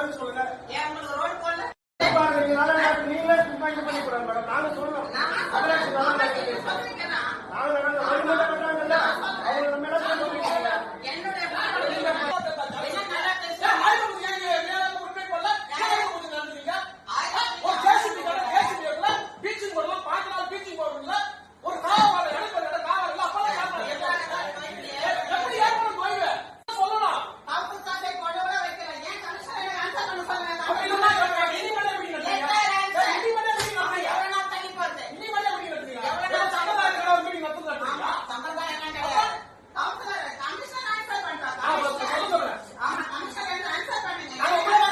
பதில் சொல்லுங்க.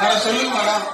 மேடம் சொல்லுங்க மேடம்